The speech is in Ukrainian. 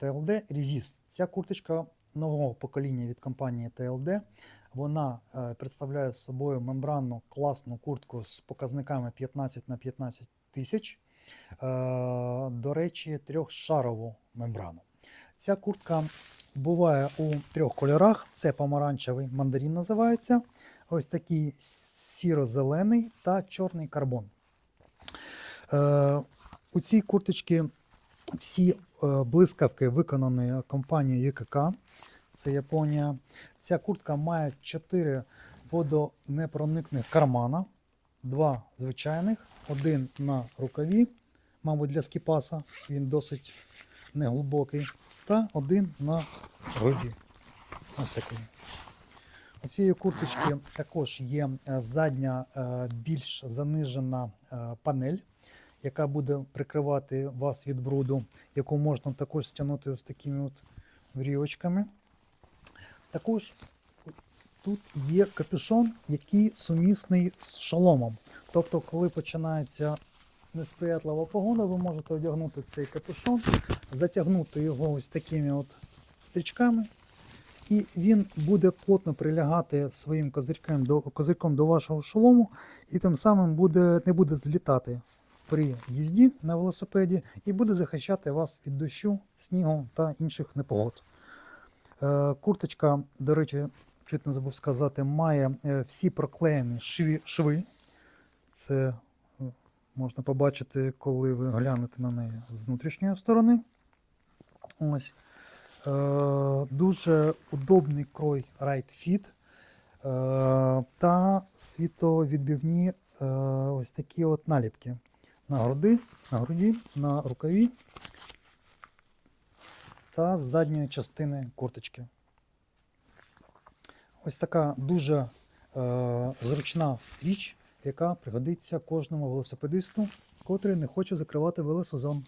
TLD Resist. Ця курточка нового покоління від компанії TLD. Вона е, представляє собою мембранну класну куртку з показниками 15 на 15 тисяч. Е, до речі, трьохшарову мембрану. Ця куртка буває у трьох кольорах: це помаранчевий мандарин називається, ось такий сіро-зелений та чорний карбон. Е, у цій курточці всі е, блискавки виконані компанією ЮКК. Це Японія. Ця куртка має 4 водонепроникних кармана, два звичайних, один на рукаві, мабуть, для скіпаса, він досить неглибокий, та один на груді. Ось такий. У цієї курточки також є е, задня е, більш занижена панель, яка буде прикривати вас від бруду, яку можна також стягнути ось такими от врівочками. Також тут є капюшон, який сумісний з шоломом. Тобто, коли починається несприятлива погода, ви можете одягнути цей капюшон, затягнути його ось такими от стрічками, і він буде плотно прилягати своїм козирком до, козирком до вашого шолому, і тим самим буде, не буде злітати при їзді на велосипеді і буде захищати вас від дощу, снігу та інших непогод. Е, Курточка, до речі, чуть не забув сказати, має е, всі проклеєні шви. Це е, можна побачити, коли ви глянете на неї з внутрішньої сторони. Ось. Дуже удобний крой Right Fit. Та світовідбивні ось такі от наліпки на груди, на груді, на рукаві та з задньої частини курточки. Ось така дуже е, зручна річ, яка пригодиться кожному велосипедисту, котрий не хоче закривати велосезон.